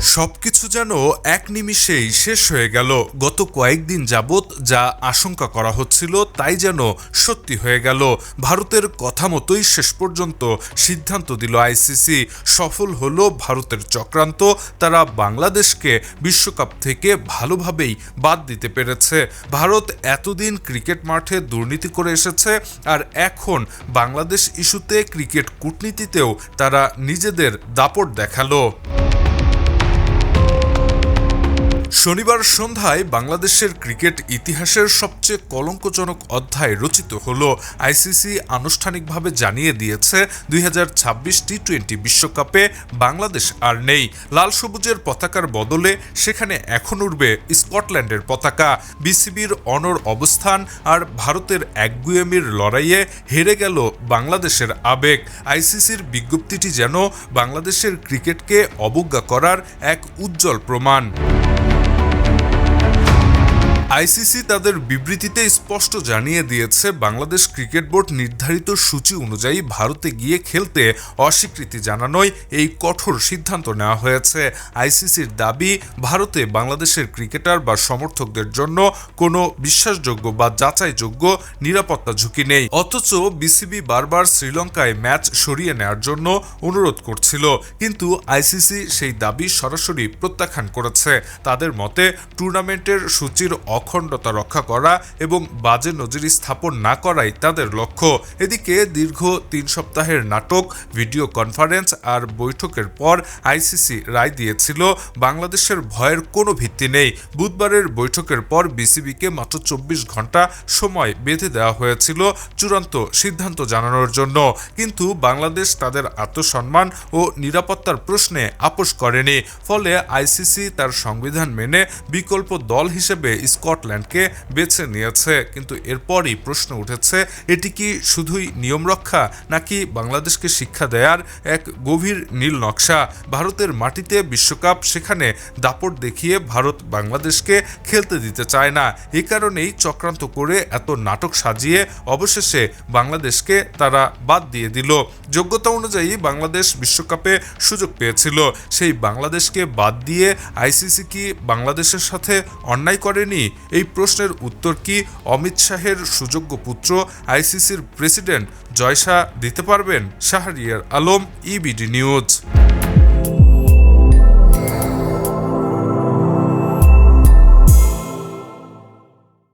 সবকিছু যেন এক নিমিষেই শেষ হয়ে গেল। গত কয়েকদিন যাবৎ যা আশঙ্কা করা হচ্ছিল তাই যেন সত্যি হয়ে গেল। ভারতের কথা মতোই শেষ পর্যন্ত সিদ্ধান্ত দিল আইসিসি। সফল হলো ভারতের চক্রান্ত। তারা বাংলাদেশকে বিশ্বকাপ থেকে ভালোভাবেই বাদ দিতে পেরেছে। ভারত এতদিন ক্রিকেট মাঠে দুর্নীতি করে এসেছে আর এখন বাংলাদেশ ইস্যুতে ক্রিকেট কূটনীতিতেও তারা নিজেদের দাপট দেখাল। শনিবার সন্ধ্যায় বাংলাদেশের ক্রিকেট ইতিহাসের সবচেয়ে কলঙ্কজনক অধ্যায় রচিত হল আইসিসি আনুষ্ঠানিকভাবে জানিয়ে দিয়েছে দুই হাজার ছাব্বিশ টি টোয়েন্টি বিশ্বকাপে বাংলাদেশ আর নেই। লাল সবুজের পতাকার বদলে সেখানে এখন উঠবে স্কটল্যান্ডের পতাকা। বিসিবির অনর অবস্থান আর ভারতের একগুয়েমির লড়াইয়ে হেরে গেল বাংলাদেশের আবেগ। আইসিসির বিজ্ঞপ্তিটি যেন বাংলাদেশের ক্রিকেটকে অবজ্ঞা করার এক উজ্জ্বল প্রমাণ। আইসিসি তাদের বিবৃতিতে স্পষ্ট জানিয়ে দিয়েছে, বাংলাদেশ ক্রিকেট বোর্ড নির্ধারিত সূচি অনুযায়ী ভারতে গিয়ে খেলতে অস্বীকৃতি জানানোয় এই কঠোর সিদ্ধান্ত নেওয়া হয়েছে। আইসিসির দাবি, ভারতে বাংলাদেশের ক্রিকেটার বা সমর্থকদের জন্য কোনো বিশ্বাসযোগ্য বা যাচাইযোগ্য নিরাপত্তা ঝুঁকি নেই। অথচ বিসিবি বারবার শ্রীলঙ্কায় ম্যাচ সরিয়ে নেওয়ার জন্য অনুরোধ করছিল, কিন্তু আইসিসি সেই দাবি সরাসরি প্রত্যাখ্যান করেছে। তাদের মতে, টুর্নামেন্টের সূচির অখণ্ডতা রক্ষা করা এবং বাজে নজির স্থাপন না করাই তাদের লক্ষ্য। এদিকে দীর্ঘ তিন সপ্তাহের নাটক, ভিডিও কনফারেন্স আর বৈঠকের পর আইসিসি রায় দিয়েছিল, বাংলাদেশের ভয়ের কোনো ভিত্তি নেই। বুধবারের বৈঠকের পর বিসিবিকে মাত্র চব্বিশ ঘণ্টা সময় বেঁধে দেওয়া হয়েছিল চূড়ান্ত সিদ্ধান্ত জানানোর জন্য। কিন্তু বাংলাদেশ তাদের আত্মসম্মান ও নিরাপত্তার প্রশ্নে আপোষ করেনি। ফলে আইসিসি তার সংবিধান মেনে বিকল্প দল হিসেবে স্কটল্যান্ডকে বেছে নিয়েছে। কিন্তু এরপরই প্রশ্ন উঠেছে, এটি কি শুধুই নিয়ম রক্ষা নাকি বাংলাদেশকে শিক্ষা দেয়ার এক গভীর নীল নকশা? ভারতের মাটিতে বিশ্বকাপ সেখানে দাপট দেখিয়ে ভারত বাংলাদেশকে খেলতে দিতে চায় না। এ কারণেই চক্রান্ত করে এত নাটক সাজিয়ে অবশেষে বাংলাদেশকে তারা বাদ দিয়ে দিল। যোগ্যতা অনুযায়ী বাংলাদেশ বিশ্বকাপে সুযোগ পেয়েছিল। সেই বাংলাদেশকে বাদ দিয়ে আইসিসি কি বাংলাদেশের সাথে অন্যায় করেনি? এই প্রশ্নের উত্তর কি অমিত শাহের সুযোগ্য পুত্র আইসিসির প্রেসিডেন্ট জয়শা দিতে পারবেন? Shahriar Alam EBD news